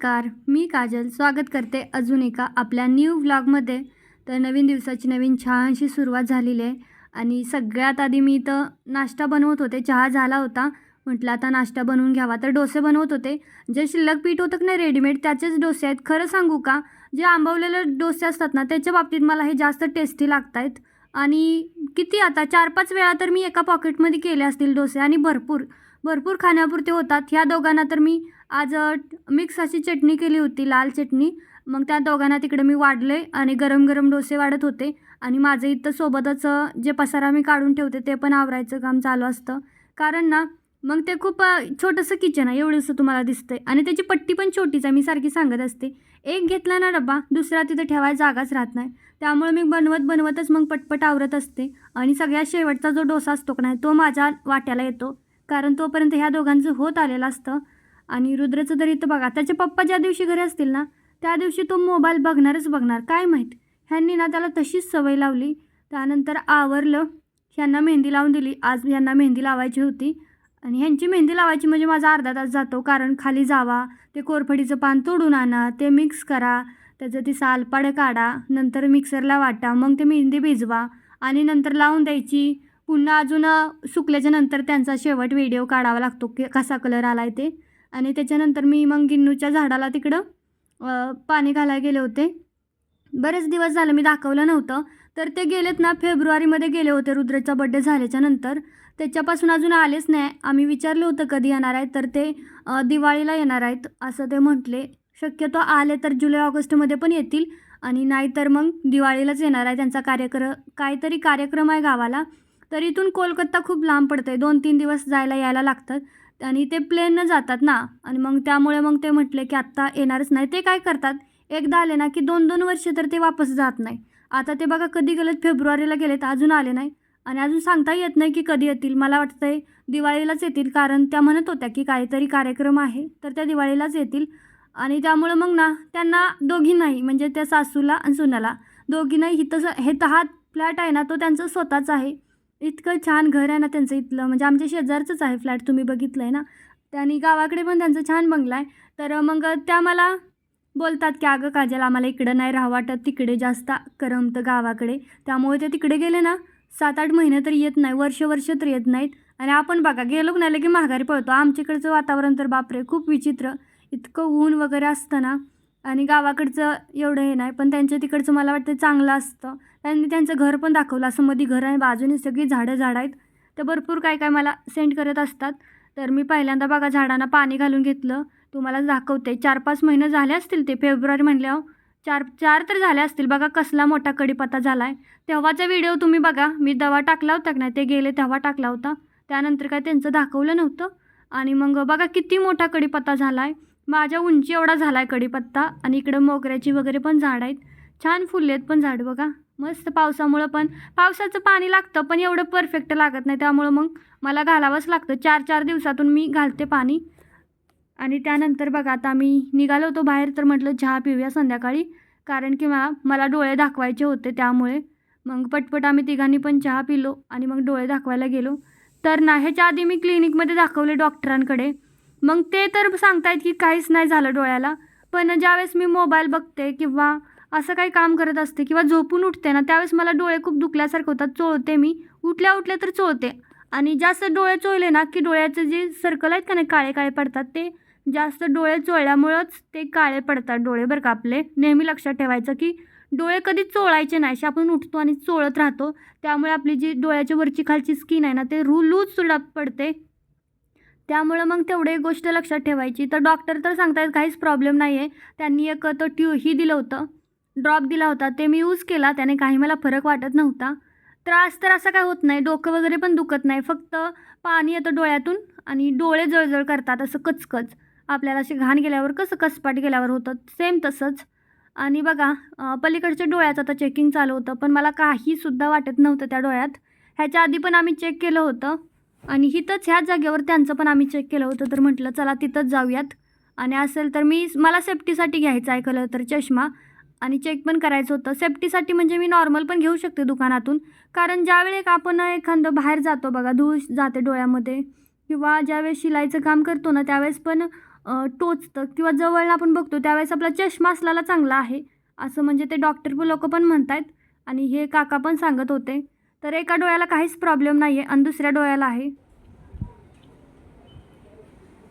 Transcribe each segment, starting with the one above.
नमस्कार मी काजल. स्वागत करते अजून एका आपल्या न्यू व्लॉगमध्ये तर नवीन दिवसाची नवीन चहाशी सुरुवात झालेली आहे. आणि सगळ्यात आधी मी इथं नाश्ता बनवत होते. चहा झाला होता. म्हटलं आता नाश्ता बनवून घ्यावा. तर डोसे बनवत होते. जे शिल्लक पीठ होतं ना नाही रेडीमेड त्याचेच डोसे आहेत. खरं सांगू का जे आंबवलेले डोसे असतात ना त्याच्या बाबतीत मला हे जास्त टेस्टी लागत आहेत आणि किती आता चार पाच वेळा तर मी एका पॉकेटमध्ये केले असतील डोसे. आणि भरपूर भरपूर खाण्यापुरते होतात. ह्या दोघांना तर मी आज मिक्स अशी चटणी केली होती लाल चटणी. मग त्या दोघांना तिकडे मी वाढले आणि गरम गरम डोसे वाढत होते. आणि माझं इथं सोबतच जे पसारा मी काढून ठेवते ते पण आवरायचं काम चालू असतं. कारण ना मग ते खूप छोटंसं किचन आहे एवढंसं तुम्हाला दिसतं आहे आणि त्याची पट्टी पण छोटीच आहे मी सारखी सांगत असते. एक घेतला ना डब्बा दुसरा तिथं ठेवायला जागाच राहत नाही. त्यामुळे मी बनवत बनवतच मग पटपट आवरत असते. आणि सगळ्यात शेवटचा जो डोसा असतो का नाही तो माझ्या वाट्याला येतो. कारण तोपर्यंत ह्या दोघांचं होत आलेलं असतं. आणि रुद्रचं तर इथं बघा त्याचे पप्पा ज्या दिवशी घरी असतील ना त्या दिवशी तो मोबाईल बघणारच बघणार काय माहीत? ह्यांनी ना त्याला तशीच सवय लावली. त्यानंतर आवरलं ह्यांना मेहंदी लावून दिली. आज ह्यांना मेहंदी लावायची होती. आणि ह्यांची मेहंदी लावायची म्हणजे माझा अर्धा तास जातो कारण खाली जावा ते कोरफडीचं पान तोडून आणा ते मिक्स करा त्याचं ती सालपाड काढा नंतर मिक्सरला वाटा मग ते मेहंदी भिजवा आणि नंतर लावून द्यायची. पुन्हा अजून सुकल्याच्या नंतर त्यांचा शेवट व्हिडिओ काढावा लागतो की कसा कलर आला आहे ते. आणि त्याच्यानंतर मी मग गिन्नूच्या झाडाला तिकडं पाणी घालायला गेले होते. बरेच दिवस झालं मी दाखवलं नव्हतं तर ते गेलेत ना फेब्रुवारीमध्ये गेले होते रुद्रचा बड्डे झाल्याच्यानंतर. त्याच्यापासून अजून आलेच नाही. आम्ही विचारलं होतं कधी येणार आहेत तर ते दिवाळीला येणार आहेत असं ते म्हटले. शक्यतो आले तर जुलै ऑगस्टमध्ये पण येतील आणि नाहीतर मग दिवाळीलाच येणार आहे त्यांचा कार्यक्र काहीतरी कार्यक्रम आहे गावाला. तर इथून कोलकाता खूप लांब पडतं आहे दोन तीन दिवस जायला यायला लागतात. आणि ते प्लेननं जातात ना. आणि मग त्यामुळे मग ते म्हटले की आत्ता येणारच नाही. ते काय करतात? एकदा आले ना की दोन दोन वर्ष तर ते वापस जात नाही. आता ते बघा कधी गेलेत? फेब्रुवारीला गेलेत. अजून आले नाही. आणि अजून सांगता येत नाही की कधी येतील. मला वाटतंय दिवाळीलाच येतील. कारण त्या म्हणत होत्या की काहीतरी कार्यक्रम आहे तर त्या दिवाळीलाच येतील. आणि त्यामुळं मग ना त्यांना दोघींनाही म्हणजे त्या सासूला आणि सुनाला दोघींनाही तसं हे तर हा फ्लॅट आहे ना तो त्यांचं स्वतःच आहे. इतकं छान घर आहे ना त्यांचं इथलं. म्हणजे आमच्या शेजारचंच आहे फ्लॅट तुम्ही बघितलं आहे ना? त्यांनी गावाकडे पण त्यांचं छान बंगला आहे. तर मग त्या मला बोलतात की अगं काजल आम्हाला इकडं नाही राहा वाटत. तिकडे जास्त करमतं गावाकडे. त्यामुळे ते तिकडे गेले ना सात आठ महिने तर येत नाही. वर्ष वर्ष तर येत नाहीत. आणि आपण बघा गेलो की नाही की माघारी पळतो. आमच्याकडचं वातावरण तर बापरे खूप विचित्र. इतकं ऊन वगैरे असतं ना. आणि गावाकडचं एवढं हे नाही. पण त्यांच्या तिकडचं मला वाटतं चांगलं असतं. त्यांनी त्यांचं घर पण दाखवलं. असं मध्ये घर आहे बाजूने सगळी झाडं झाडं आहेत. तर भरपूर काय काय मला सेंड करत असतात. तर मी पहिल्यांदा बघा झाडांना पाणी घालून घेतलं. तुम्हाला दाखवते. चार पाच महिने झाले असतील ते फेब्रुवारी म्हणल्यावर. चार चार तर झाले असतील. बघा कसला मोठा कडीपत्ता झाला आहे तेव्हाचा व्हिडिओ तुम्ही बघा. मी दवा टाकला होता की नाही? ते गेले तेव्हा टाकला होता. त्यानंतर काय त्यांचं दाखवलं नव्हतं. आणि मग बघा किती मोठा कडीपत्ता झाला आहे माझ्या उंची एवढा झाला आहे कडीपत्ता. आणि इकडं मोगऱ्याची वगैरे पण झाड आहेत. छान फुलले आहेत पण झाड बघा. मस्त पावसामुळं पण. पावसाचं पाणी लागतं पण एवढं परफेक्ट लागत नाही. त्यामुळं मग मला घालावंच लागतं. चार चार दिवसातून मी घालते पाणी. आणि त्यानंतर बघा आता मी निघालो होतो बाहेर तर म्हटलं चहा पिऊया संध्याकाळी. कारण की मला मला डोळे दाखवायचे होते त्यामुळे. मग पटपट आम्ही तिघांनी पण चहा पिलो आणि मग डोळे दाखवायला गेलो. तर ना ह्याच्या आधी मी क्लिनिकमध्ये दाखवले डॉक्टरांकडे. मग ते तर सांगतायत की काहीच नाही झालं डोळ्याला. पण ज्यावेळेस मी मोबाईल बघते किंवा असं काही काम करत असते किंवा झोपून उठते ना त्यावेळेस मला डोळे खूप दुखल्यासारखं होतात. चोळते मी. उठल्या उठल्या तर चोळते. आणि जास्त डोळे चोळले ना की डोळ्याचे जे सर्कल आहेत का नाही काळे काळे पडतात ते जास्त डोळे चोळल्यामुळंच ते काळे पडतात डोळे बरं का आपले. नेहमी लक्षात ठेवायचं की डोळे कधी चोळायचे नाही. असे आपण उठतो आणि चोळत राहतो. त्यामुळे आपली जी डोळ्याच्या वरची खालची स्किन आहे ना ते रू लूज सुद्धा पडते. त्यामुळं मग तेवढे गोष्ट लक्षात ठेवायची. तर डॉक्टर तर सांगतायत काहीच प्रॉब्लेम नाही आहे त्यांनी एक तो ट्यू ही दिलं होतं. ड्रॉप दिला होता. ते मी यूज केला. त्याने काही मला फरक वाटत नव्हता. त्रास तर असं काय होत नाही. डोकं वगैरे पण दुखत नाही. फक्त पाणी येतं डोळ्यातून आणि डोळे जळजळ करतात असं कचकच. आपल्याला असे घाण गेल्यावर कसं कसपाट गेल्यावर होतं? सेम तसंच. आणि बघा पलीकडच्या डोळ्याचं आता चेकिंग चालू होतं. पण मला काहीसुद्धा वाटत नव्हतं त्या डोळ्यात. ह्याच्या आधी पण आम्ही चेक केलं होतं. आणि इथंच ह्याच जागेवर त्यांचं पण आम्ही चेक केलं होतं. तर म्हटलं चला तिथंच जाऊयात. आणि असेल तर मी मला सेफ्टीसाठी घ्यायचं आहे खरं तर चष्मा. आणि चेक पण करायचं होतं. सेफ्टीसाठी म्हणजे मी नॉर्मल पण घेऊ शकते दुकानातून. कारण ज्यावेळेक आपण एखादं बाहेर जातो बघा धूळ जाते डोळ्यामध्ये किंवा ज्यावेळेस शिलाईचं काम करतो ना त्यावेळेस पण टोचतं किंवा जवळ आपण बघतो त्यावेळेस आपला चष्मा असलेला चांगला आहे. असं म्हणजे ते डॉक्टर लोक पण म्हणतात आणि हे काका पण सांगत होते. तर एका डोळ्याला काहीच प्रॉब्लेम नाही आहे आणि दुसऱ्या डोळ्याला आहे.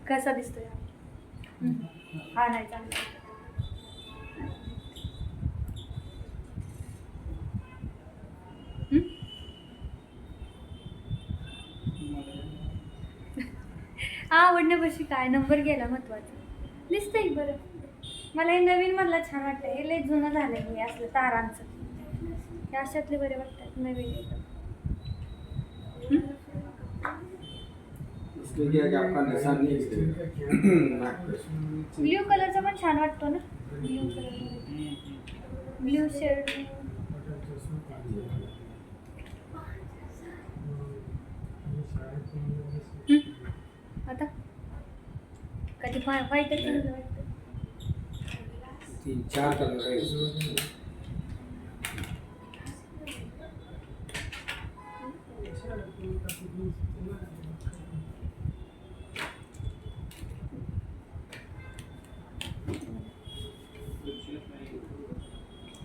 कसा दिसतोय? हा नाही आवडण्यापाशी काय? नंबर गेला महत्त्वाचा. दिसतंय बरं. मला हे नवीन मधला छान वाटतं हे लय जुनं झालं हे असलं तारांचं. हे अशातले बरे वाटतात नवीन. एकदम इसलिए क्या है कि आपका निशान नहीं दिखेगा नाक पे ब्ल्यू कलरचा पण छान वाटतो ना? ब्ल्यू कलर ब्ल्यू शर्ट कधी व्हाईट तीन चार कलर है इसमें।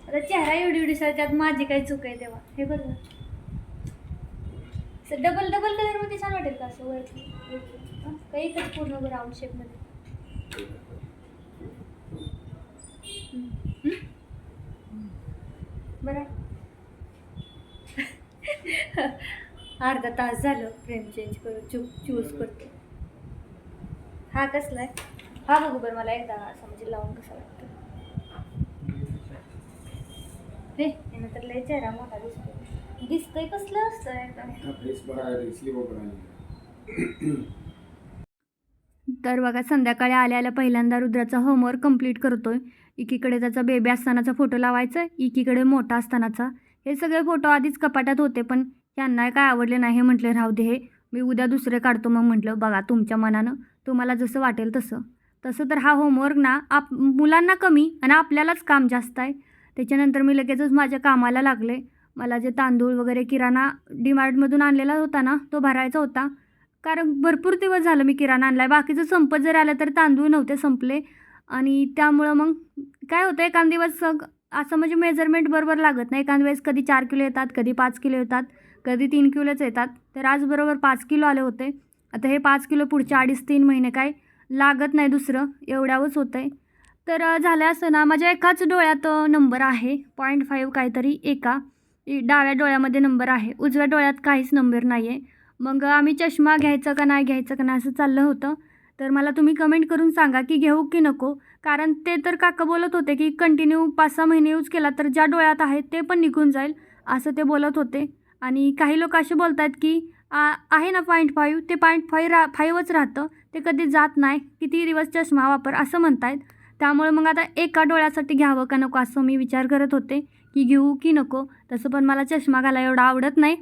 आता चेहरा एवढी एवढी त्यात माझी काही चूक आहे तेव्हा हे बघ डबल डबल कलरमध्ये छान वाटेल का असं वरती वरती. हं? का एकच पूर्ण राऊंड शेपमध्ये हं? हं? बरं अर्धा तास झालं फ्रेम चेंज करून चू चूज करते. हा कसला आहे हा बघू बरं मला एकदा असं म्हणजे लावून कसा वाटतं. हे यानं तर लय चेहरा मोठा दिसतोय. दिसतोय कसलं असतं एकदम. है तर बघा संध्याकाळी आल्या आल्या पहिल्यांदा रुद्राचा होमवर्क कंप्लीट करतोय. एकीकडे त्याचा बेबी असतानाचा फोटो लावायचा एकीकडे मोठा असतानाचा. हे सगळे फोटो आधीच कपाटात होते पण यांना काय आवडले नाही हे म्हटले राहू दे हे. मी उद्या दुसरे काढतो. मग म्हटलं बघा तुमच्या मनानं तुम्हाला जसं वाटेल तसं. तसं तर हा होमवर्क ना आप मुलांना कमी आणि आपल्यालाच काम जास्त आहे. त्याच्यानंतर मी लगेचच माझ्या कामाला लागले. मला जे तांदूळ वगैरे किराणा डीमार्टमधून आणलेला होता ना तो भरायचा होता. कारण भरपूर दिवस झालं मी किराणा आणला आहे बाकीचं संपत जर आलं तर तांदूळ नव्हते संपले. आणि त्यामुळं मग काय होतं एखाद दिवस सग असं म्हणजे मेजरमेंट बरोबर लागत नाही. एखाद वेळेस कधी चार किलो येतात कधी पाच किलो येतात. कधी तीन किलोच येतात. तर आज बरोबर पाच किलो आले होते. आता हे पाच किलो पुढच्या अडीच तीन महिने काय लागत नाही दुसरं. एवढ्यावरच होतं आहे तर झालं असं ना माझ्या एकाच डोळ्यात नंबर आहे. पॉईंट फाईव्ह काहीतरी एका. डाव्या डोळ्यामध्ये नंबर आहे. उजव्या डोळ्यात काहीच नंबर नाही आहे मग आम्ही चष्मा घ्यायचा का नाही घ्यायचं का नाही असं चाललं होतं. तर मला तुम्ही कमेंट करून सांगा की घेऊ की नको. कारण ते तर काका बोलत होते की कंटिन्यू पाच सहा महिने यूज केला तर ज्या डोळ्यात आहे ते पण निघून जाईल. असं ते बोलत होते. आणि काही लोक असे बोलत आहेत की आ, आहे ना पॉईंट फाईव्ह ते पॉईंट फाईव्ह रा फाईव्हच राहतं. ते कधी जात नाही. किती दिवस चष्मा वापर असं म्हणतायत. त्यामुळे मग आता एका डोळ्यासाठी घ्यावं का नको असं मी विचार करत होते. की घेऊ की नको. तसं पण मला चष्मा घालायला एवढा आवडत नाही.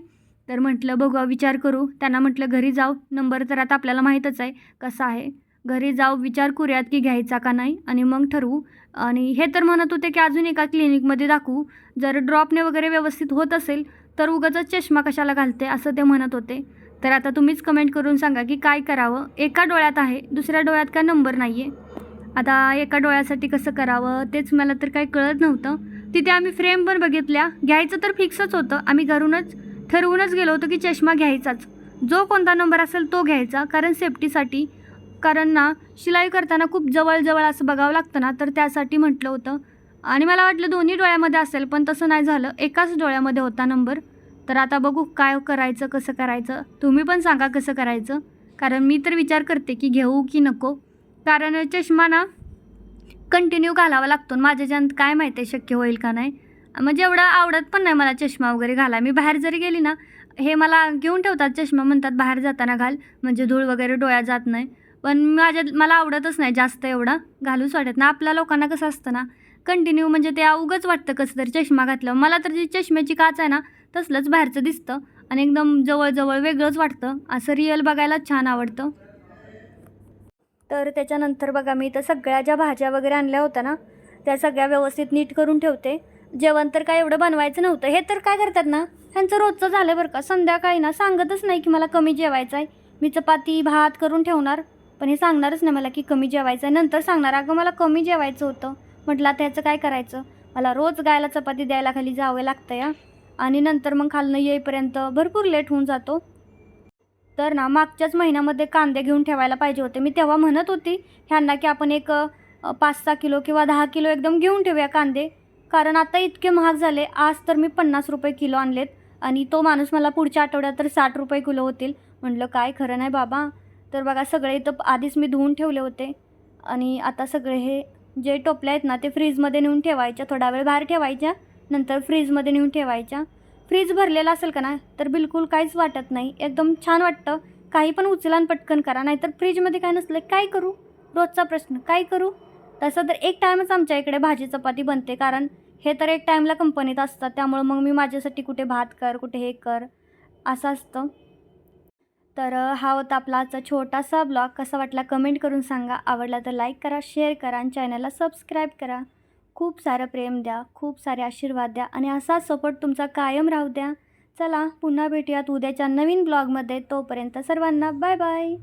तर म्हटलं बघू विचार करू. त्यांना म्हटलं घरी जाऊ. नंबर तर आता आपल्याला माहीतच आहे. कसा आहे? घरी जाऊ विचार करूयात की घ्यायचा का नाही. आणि मग ठरवू. आणि हे तर म्हणत होते की अजून एका क्लिनिकमध्ये दाखवू. जर ड्रॉपने वगैरे व्यवस्थित होत असेल तर उगाचच चष्मा कशाला घालते असं ते म्हणत होते. तर आता तुम्हीच कमेंट करून सांगा की काय करावं? एका डोळ्यात आहे दुसऱ्या डोळ्यात काय नंबर नाही आहे आता एका डोळ्यासाठी कसं करावं? तेच मला तर काही कळत नव्हतं. तिथे आम्ही फ्रेम पण बघितल्या. घ्यायचं तर फिक्सच होतं. आम्ही घरूनच ठरवूनच गेलो होतो की चष्मा घ्यायचाच. जो कोणता नंबर असेल तो घ्यायचा कारण सेफ्टीसाठी कारण ना शिलाई करताना खूप जवळजवळ असं बघावं लागतं ना तर त्यासाठी म्हटलं होतं. आणि मला वाटलं दोन्ही डोळ्यामध्ये असेल पण तसं नाही झालं. एकाच डोळ्यामध्ये होता नंबर. तर आता बघू काय करायचं कसं करायचं. तुम्ही पण सांगा कसं करायचं. कारण मी तर विचार करते की घेऊ की नको. कारण चष्मा ना कंटिन्यू घालावा लागतो. आणि काय माहिती आहे शक्य होईल का नाही. म्हणजे एवढं आवडत पण नाही मला चष्मा वगैरे घाला. मी बाहेर जरी गेली ना हे मला घेऊन ठेवतात चष्मा म्हणतात बाहेर जाताना घाल. म्हणजे धूळ वगैरे डोळ्यात जात नाही. पण माझ्या मला आवडतच नाही जास्त एवढं. घालूच वाटत नाही. आपल्या लोकांना कसं असतं ना कंटिन्यू म्हणजे ते अवघंच वाटतं कसं तरी चष्मा घातलं मला तर जी चष्म्याची काच आहे ना तसलंच बाहेरचं दिसतं आणि एकदम जवळजवळ वेगळंच वाटतं. असं रिअल बघायला छान आवडतं. तर त्याच्यानंतर बघा मी तर सगळ्या ज्या भाज्या वगैरे आणल्या होत्या ना त्या सगळ्या व्यवस्थित नीट करून ठेवते. जेवण तर काय एवढं बनवायचं नव्हतं. हे तर काय करतात ना ह्यांचं रोजचं झालं बरं का. संध्याकाळी ना सांगतच नाही की मला कमी जेवायचं आहे. मी चपाती भात करून ठेवणार पण हे सांगणारच नाही मला की कमी जेवायचं आहे. नंतर सांगणार अगं मला कमी जेवायचं होतं. म्हटलं आता ह्याचं काय करायचं? मला रोज गायला चपाती द्यायला खाली जावं लागतं या आणि नंतर मग खालनं येईपर्यंत भरपूर लेट होऊन जातो. तर ना मागच्याच महिन्यामध्ये कांदे घेऊन ठेवायला पाहिजे होते. मी तेव्हा म्हणत होती ह्यांना की आपण एक पाच सहा किलो किंवा दहा किलो एकदम घेऊन ठेवूया कांदे. कारण आता इतके महाग झाले आज तर मी पन्नास रुपये किलो आणलेत आणि तो माणूस मला पुढच्या आठवड्यात तर साठ रुपये किलो होतील. म्हटलं काय खरं नाही बाबा. तर बघा सगळे इथं आधीच मी धुवून ठेवले होते आणि आता सगळे हे जे टोपले आहेत ना ते फ्रीजमध्ये नेऊन ठेवायच्या. थोडा वेळ बाहेर ठेवायच्या नंतर फ्रीजमध्ये नेऊन ठेवायच्या. फ्रीज भरलेला असेल का ना तर बिलकुल काहीच वाटत नाही. एकदम छान वाटतं. काही पण उचला आणि पटकन करा. नाहीतर फ्रीजमध्ये काय नसलं काय करू? रोजचा प्रश्न. काय करू? तसं तर एक टाईमच आमच्या इकडे भाजी चपाती बनते. कारण हे तर एक टाईमला कंपनीत असतात. त्यामुळं मग मी माझ्यासाठी कुठे भात कर कुठे हे कर असं असतं. तर हा होता आपला आजचा छोटासा ब्लॉग. कसा वाटला कमेंट करून सांगा. आवडला तर लाईक करा शेअर करा आणि चॅनलला सबस्क्राईब करा. खूप सारं प्रेम द्या खूप सारे आशीर्वाद द्या आणि असाच सपोर्ट तुमचा कायम राहू द्या. चला पुन्हा भेटूयात उद्याच्या नवीन ब्लॉगमध्ये. तोपर्यंत सर्वांना बाय बाय.